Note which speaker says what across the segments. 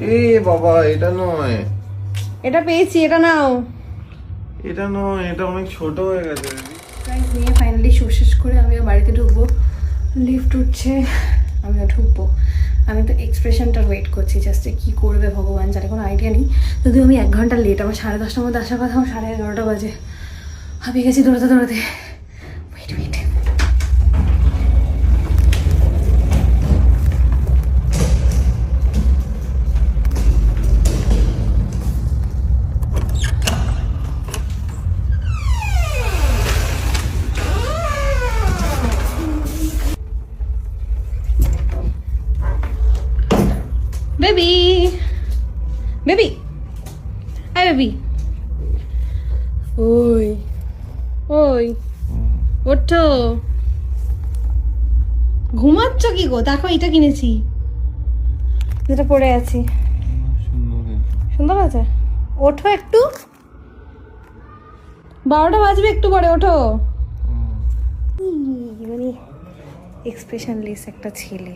Speaker 1: এ বাবা এটা নয়।
Speaker 2: এটা পেয়েছি এটা নাও।
Speaker 1: এটা নয় এটা অনেক ছোট হয়ে গেছে।
Speaker 2: নিয়ে ফাইনালি শো শেষ করে আমিও বাড়িতে ঢুকবো। লিফট উঠছে আমিও ঢুকবো। আমি তো এক্সপ্রেশনটার ওয়েট করছি জাস্ট কি করবে ভগবান জানে কোনো আইডিয়া নেই। যদিও আমি এক ঘণ্টা লেট আমার সাড়ে দশটার মধ্যে আসার কথা আমার সাড়ে এগারোটা বাজে। হাঁপিয়ে গেছি দৌড়াতে দৌড়াতে। বেবি আই বেবি ওই ওই ওঠো। ঘুমাচ্ছ কি গো? দেখো এটা কিনেছি। যেটা পরে আছি। সুন্দর আছে ওঠো একটু। বারোটা বাজবে একটু পরে ওঠো। মানে এক্সপ্রেশনলেস একটা ছেলে।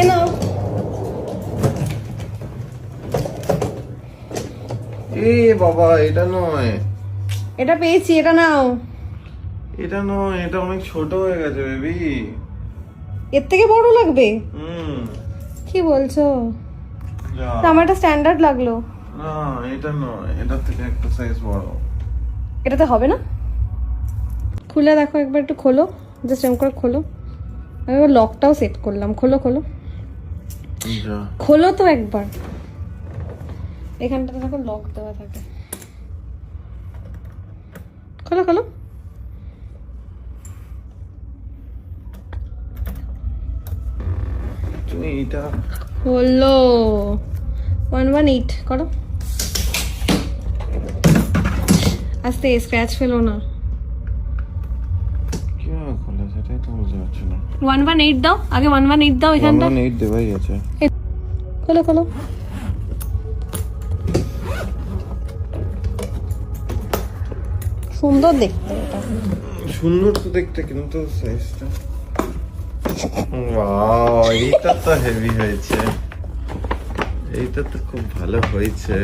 Speaker 2: এ নাও।
Speaker 1: এ বাবা এটা নয়।
Speaker 2: এটা পেয়েছি এটা নাও।
Speaker 1: এটা নয় এটা অনেক ছোট হয়ে গেছে বেবি।
Speaker 2: এর থেকে বড় লাগবে?
Speaker 1: হুম।
Speaker 2: কি বলছো। তো আমার একটা স্ট্যান্ডার্ড লাগল।
Speaker 1: না এটা নয় এটার থেকে একটা সাইজ বড়।
Speaker 2: এটাতে হবে না? খুলে দেখো একবার একটু খোলো জাস্ট এরকম করে খোলো। আমি লকটাও সেট করলাম খোলো খোলো। খোলো তো একবার। এখানটাতে দেখো লক দেওয়া থাকে। খোলো খোলো।
Speaker 1: তুমি এটা
Speaker 2: হলো ওয়ান ওয়ান এইট করো। আস্তে স্ক্র্যাচ ফেলো না।
Speaker 1: খোলা তো বুঝতে পারছি না?
Speaker 2: ওয়ান ওয়ান এইট দাও আগে ওয়ান ওয়ান এইট দাও এখানটা।
Speaker 1: এইট দেওয়াই আছে।
Speaker 2: খোলো খোলো। সুন্দর দেখতে এটা।
Speaker 1: সুন্দর তো দেখতে কিন্তু সাইজটা ওয়াও এইটা তো হেভি হয়েছে। এইটা তো খুব ভালো হয়েছে।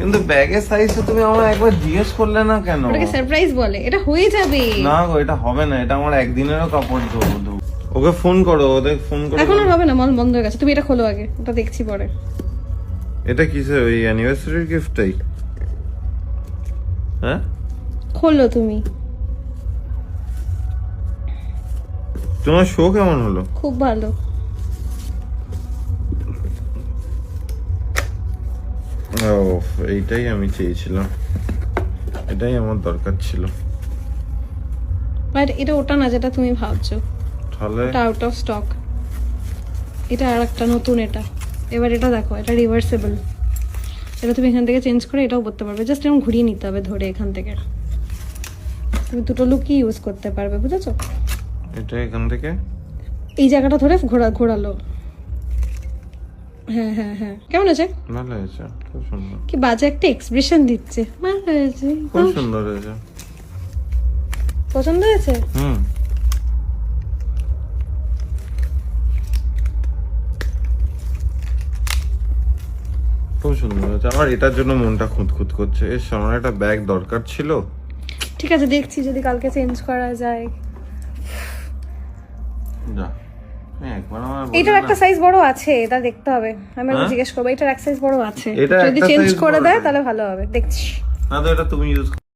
Speaker 1: কিন্তু ব্যাগের সাইজটা তুমি আমার একবার জিজ্ঞেস করলে না কেন?
Speaker 2: ওটাকে সারপ্রাইজ বলে। এটা হয়ে যাবে।
Speaker 1: না গো এটা হবে না। এটা আমার একদিনেরও কাপড় ধোবো। ওকে ফোন করো ওদের ফোন করো।
Speaker 2: এখন আর হবে না মল বন্ধ হয়ে গেছে। তুমি এটা খোলো আগে ওটা দেখছি পরে।
Speaker 1: এটা কিসের ওই অ্যানিভার্সারির গিফটটাই হ্যাঁ?
Speaker 2: খোলো তুমি।
Speaker 1: তোমার শো কেমন হলো?
Speaker 2: খুব ভালো।
Speaker 1: ও এইটাই আমি চেয়েছিলাম। এটাই আমার দরকার ছিল।
Speaker 2: বাট এটা ওটা না যেটা তুমি ভাবছ।
Speaker 1: তাহলে?
Speaker 2: এটা আউট অফ স্টক এটা আর একটা নতুন এটা। এবার এটা দেখো এটা রিভার্সেবল এটা তুমি এখান থেকে চেঞ্জ করে এটাও করতে পারবে। জাস্ট এরকম ঘুরিয়ে নিতে হবে ধরে এখান থেকে। তুমি দুটো লুকই ইউজ করতে পারবে বুঝেছ?
Speaker 1: এটা এখান থেকে?
Speaker 2: এই জায়গাটা ধরে ঘোরা ঘোরালো। হ্যাঁ হ্যাঁ হ্যাঁ। কেমন আছে?
Speaker 1: ভালো হয়েছে খুব সুন্দর।
Speaker 2: কি বাজে একটা এক্সপ্রেশন দিচ্ছে। ভালো হয়েছে।
Speaker 1: খুব সুন্দর হয়েছে।
Speaker 2: পছন্দ হয়েছে?
Speaker 1: হুম। খুব সুন্দর হয়েছে। আমার এটার জন্য মনটা খুঁতখুত করছে। এর আমার একটা ব্যাগ দরকার ছিল।
Speaker 2: ঠিক আছে দেখছি যদি কালকে চেঞ্জ করা যায়।
Speaker 1: যা।
Speaker 2: এটার একটা সাইজ বড় আছে এটা দেখতে হবে। আমি
Speaker 1: হ্যাঁ?
Speaker 2: জিজ্ঞেস করব এটার এক সাইজ বড় আছে। যদি চেঞ্জ করে দেয় তাহলে ভালো হবে। দেখছি।
Speaker 1: না তো এটা তুমি ইউজ